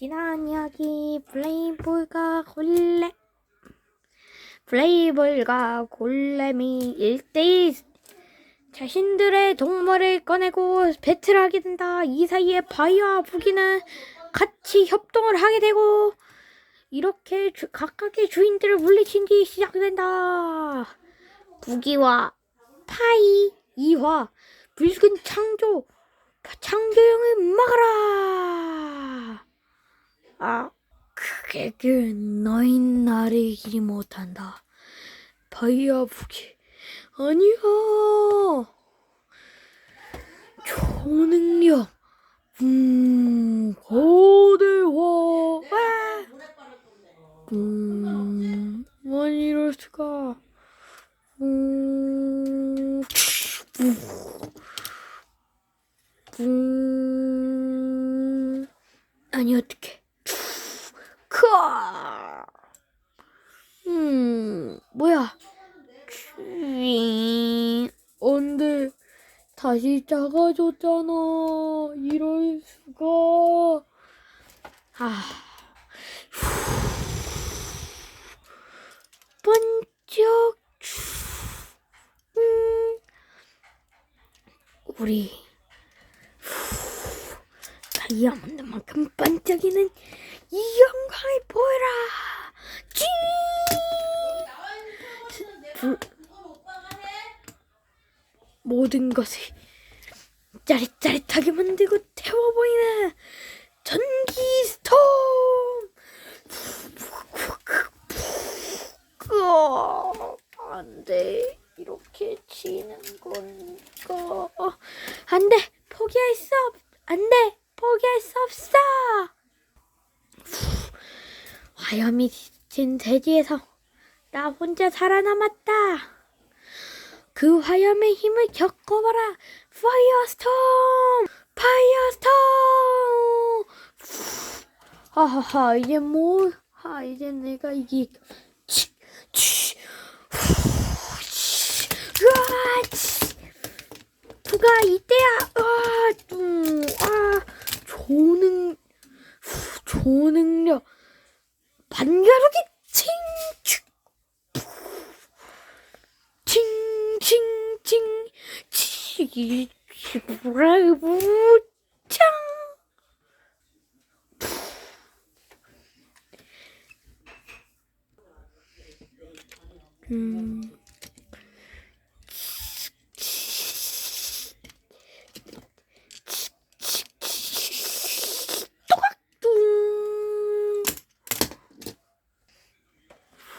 지난 이야기 플레이볼과 골렘 플레이볼과 골렘이 1대1 자신들의 동물을 꺼내고 배틀을 하게 된다. 이 사이에 바위와 부기는 같이 협동을 하게 되고 이렇게 주- 각각의 주인들을 물리친 뒤 시작된다. 부기와 파이 2화 붉은 창조 창조형을 막아라. 아, 그게 그 너희 나를 이기지 못한다. 바이아 부기 아니야. 초능력 음 거대화 아! 음 아니 이럴 수가 음, 음 아니 어떻게 크아 음 뭐야 윙 언데 다시 작아졌잖아. 이럴 수가. 아. 번쩍. 음. 우리. 다이아몬드만큼 반짝이는 이 영광을 보여라. 찡 불, 모든 것을 짜릿짜릿하게 만들고 태워보이는 전기 스톰! 어, 안돼. 이렇게 지는 건가? 안 돼. 포기할 수 없, 안 돼. 포기할 수 없어. 화염이 지친 대지에서 나 혼자 살아남았다. 그 화염의 힘을 겪어봐라. 파이어스톰! 파이어스톰! 하하하, 이제 뭐, 하, 이제 내가 이기, 치, 치, 후, 치, 으아, 치. 부가 이때야, 아, 음, 아, 조능, 후, 조능력, 반가르기, 치 브라이브 짱 음.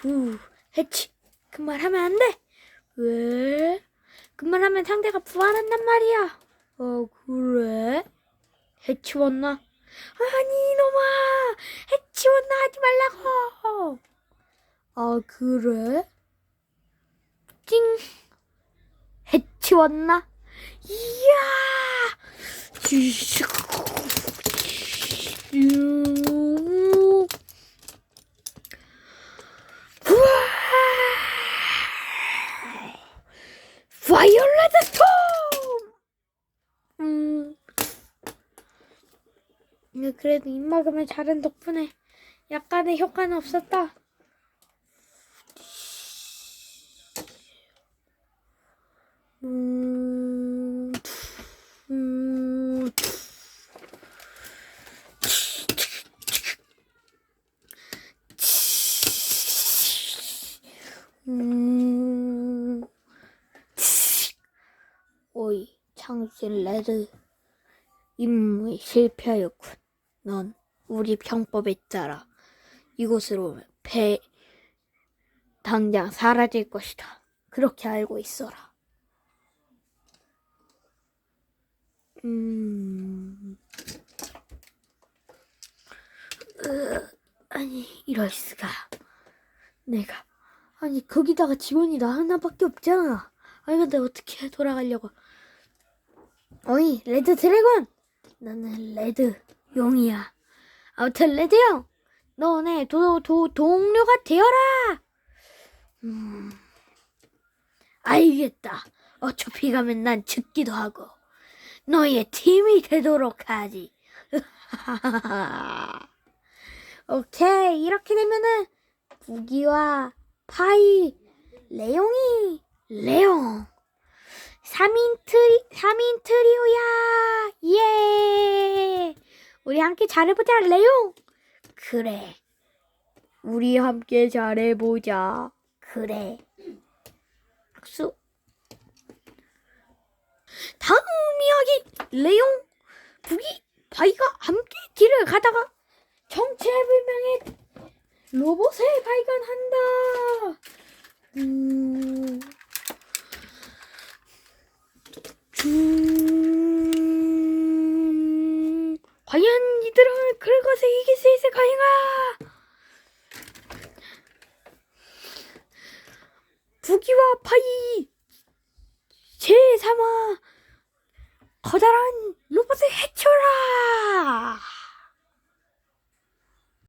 후, 해치. 그 말 하면 안 돼. 왜? 그 말 하면 상대가 부활한단 말이야. 어, 그래? 해치웠나? 아니, 이놈아! 해치웠나 하지 말라고! 아, 그래? 찡! 해치웠나? 이야! 쥐- 음. 우와! 바이올렛 스톰! 음. 근데 그래도 입막음을 잘한 덕분에 약간의 효과는 없었다. 오이, 창신 레드. 임무에 실패하였군. 넌 우리 병법에 따라 이곳으로 배 당장 사라질 것이다. 그렇게 알고 있어라. 음, 으, 아니 이럴 수가. 내가 아니 거기다가 직원이 나 하나밖에 없잖아. 아니 근데 어떻게 돌아가려고? 어이 레드 드래곤. 나는 레드 용이야. 아무튼 레드 용, 너네 도, 도, 동료가 되어라. 음, 알겠다. 어차피 가면 난 죽기도 하고 너희의 팀이 되도록 하지. 오케이. 이렇게 되면은 부기와 파이, 레용이, 레용. 3인 트리, 3인 트리오야. 예. 우리 함께 잘해보자, 레용. 그래. 우리 함께 잘해보자. 그래. 박수. 다음 이야기 레용 부기 바이가 함께 길을 가다가 정체불명의 로봇을 발견한다. 음, 음, 과연 이들은 그것을 이길 수 있을 까인가 부기와 바이 제3화 커다란 로봇을 해쳐라!